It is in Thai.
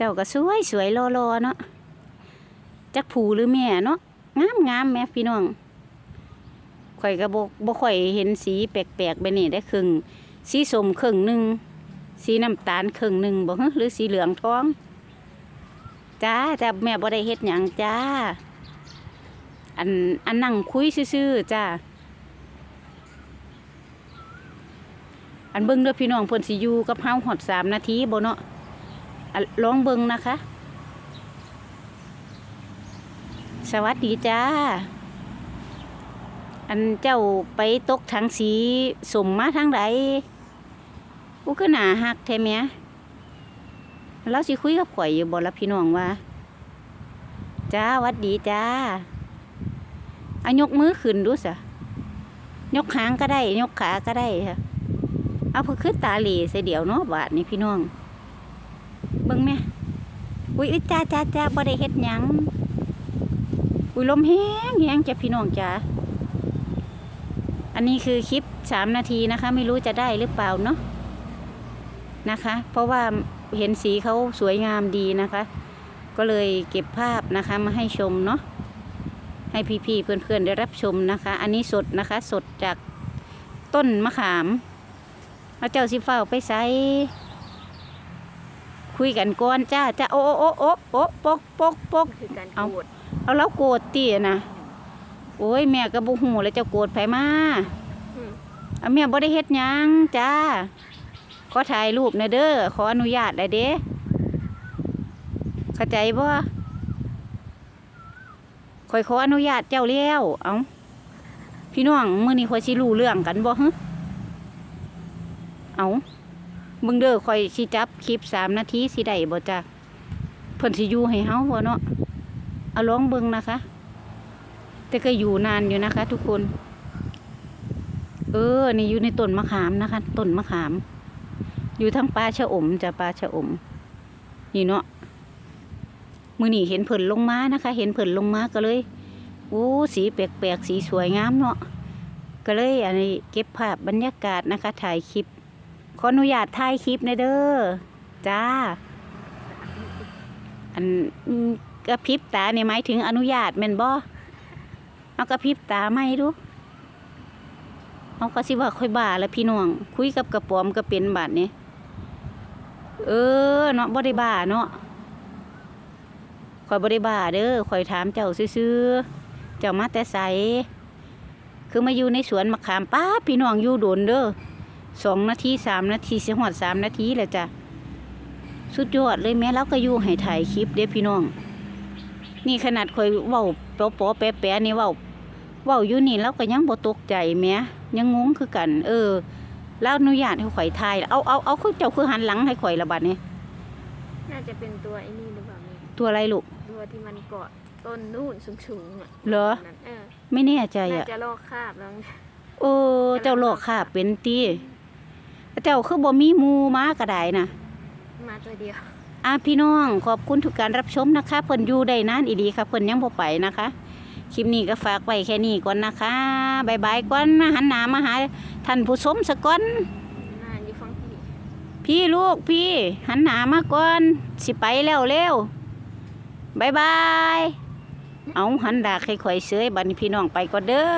เจ้าก็สวยสวยรอรอเนาะจักผูหรือแม่เนาะงามงามแม่พี่น้องข่อยก็บ่บ่ค่อยเห็นสีแปลกๆแบบนี้ได้ครึ่งสีส้มครึ่งหนึ่งสีน้ำตาลครึ่งหนึ่งบ่ฮะหรือสีเหลืองทองจ้าแต่แม่บ่ได้เฮ็ดหยังจ้า อันอันนั่งคุยซื่อๆจ้าอันเบิ่งเด้อพี่น้องเพิ่นสิอยู่กับเฮาฮอดสามนาทีบ่เนาะ ลองเบิ่งนะคะ สวัสดีจ้า อันเจ้าไปตกถังสีสมมาทางใดกูก็หนาหักแท้แหม่เราสิคุยกับข่อยอยู่บ่ละพี่น้องว่า จ้าวัดดีจ้าอายกมือขึ้นดูสะยกหางก็ได้ ยกขาก็ได้ค่ะเอาพอขึ้นตาหล่ใส่เดี๋ยวเนาะบาทนี่พี่น้อง เบิ่งแม่อุ้ยอุ๊ยจ้าจ้าจ้าบ่ได้เฮ็ดหยังอุ้ยลมแห้งแห้งจ้ะพี่น้องจ้าอันนี้คือคลิปสามนาทีนะคะ ไม่รู้จะได้หรือเปล่าเนาะนะคะ เพราะว่าเห็นสีเขาสวยงามดีนะคะ ก็เลยเก็บภาพนะคะมาให้ชมเนาะให้พี่ๆเพื่อนๆได้รับชมนะคะ อันนี้สดนะคะ สดจากต้นมะขามเอาเจ้าสิเฝ้าไปใส่ คุยกันก่อนจ้าจ้าโอ้โอ้โอ้โอ้ปกปกปกคือการเอาโกรธเอาแล้วโกรธตีนะโอ้ยแม่ก็บ่ฮู้แล้วเจ้าโกรธไผมาอืมเอาแม่บ่ได้เฮ็ดหยังจ้าขอถ่ายรูปหน่อยเด้อขออนุญาตได้เด้เข้าใจบ่ข่อยขออนุญาตเจ้าแล้วเอาพี่น้องมื้อนี้ข่อยสิรู้เรื่องกันบ่ฮึเอา มึงเด้อข่อยสิจับคลิปสามนาทีสิได้บ่จ้าเพิ่นสิอยู่ให้เฮาบ่เนาะเอาลองเบิ่งนะคะ แต่ก็อยู่นานอยู่นะคะ ทุกคน เออ นี่อยู่ในต้นมะขามนะคะต้นมะขาม อยู่ทั้งปลาชะอมจะปลาชะอม นี่เนาะมือนี่เห็นเผินลงมานะคะ เห็นเผินลงมาก็เลยโอ้สีแปลกๆสีสวยงามเนาะก็เลยอันนี้เก็บภาพบรรยากาศนะคะ ถ่ายคลิป ขออนุญาตถ่ายคลิปในเด้อจ้า อันกระพริบตาเนี่ยหมายถึงอนุญาตแม่นบ่เอากระพริบตาไม่ดูเอาเขาสิว่าค่อยบ้าแล้วพี่น้อง คุยกับกระป๋อมก็เป็นบาดนี้เออเนาะบ่ได้บ้าเนาะข่อยบ่ได้บ้าเด้อข่อยถามเจ้าซื่อๆเจ้ามาแต่ไสคือมาอยู่ในสวนมะขามป้าพี่น้องอยู่โดนเด้อ สองนาทีสามนาทีสิฮอดสามนาทีแหละจ้ะสุดยอดเลยแม่เราก็อยู่ให้ถ่ายคลิปเด้พี่น้อง นี่ขนาดคอยเว้าปอปอแปะแปะนี่เว้าเว้าอยู่นี่เราก็ยังบ่ตกใจแหม่ยังงงคือกัน เออ แล้วอนุญาตให้ข่อยถ่ายเอาเอาเอาคือเจ้าคือหันหลังให้ข่อยละบัดนี้น่าจะเป็นตัวไอ้นี่หรือเปล่าแม่ตัวอะไรลูกตัวที่มันเกาะต้นนู่นสูงๆอะเหรอนั่นเออไม่แน่ใจน่าอะจะลอกคราบแล้วโอ้เจ้าโลกค่ะเป็นตี เจ้าคือบ่มีหมูมาก็ได้นะมาตัวเดียวอะพี่น้องขอบคุณทุกการรับชมนะคะเพิ่นอยู่ได้นานอีดีค่ะเพิ่นยังบ่ไปนะคะ คลิปนี้ก็ฝากไว้แค่นี้ก่อนนะคะบายบายก่อนหันหน้ามาหาท่านผู้ชมสะก่อนน่าอยู่ฟังพี่พี่ลูกพี่หันหน้ามาก่อนสิไปแล้วเร็วบายบายเอาหันดากให้ข่อยเสยบัดนี้พี่น้องไปก่อนเด้อ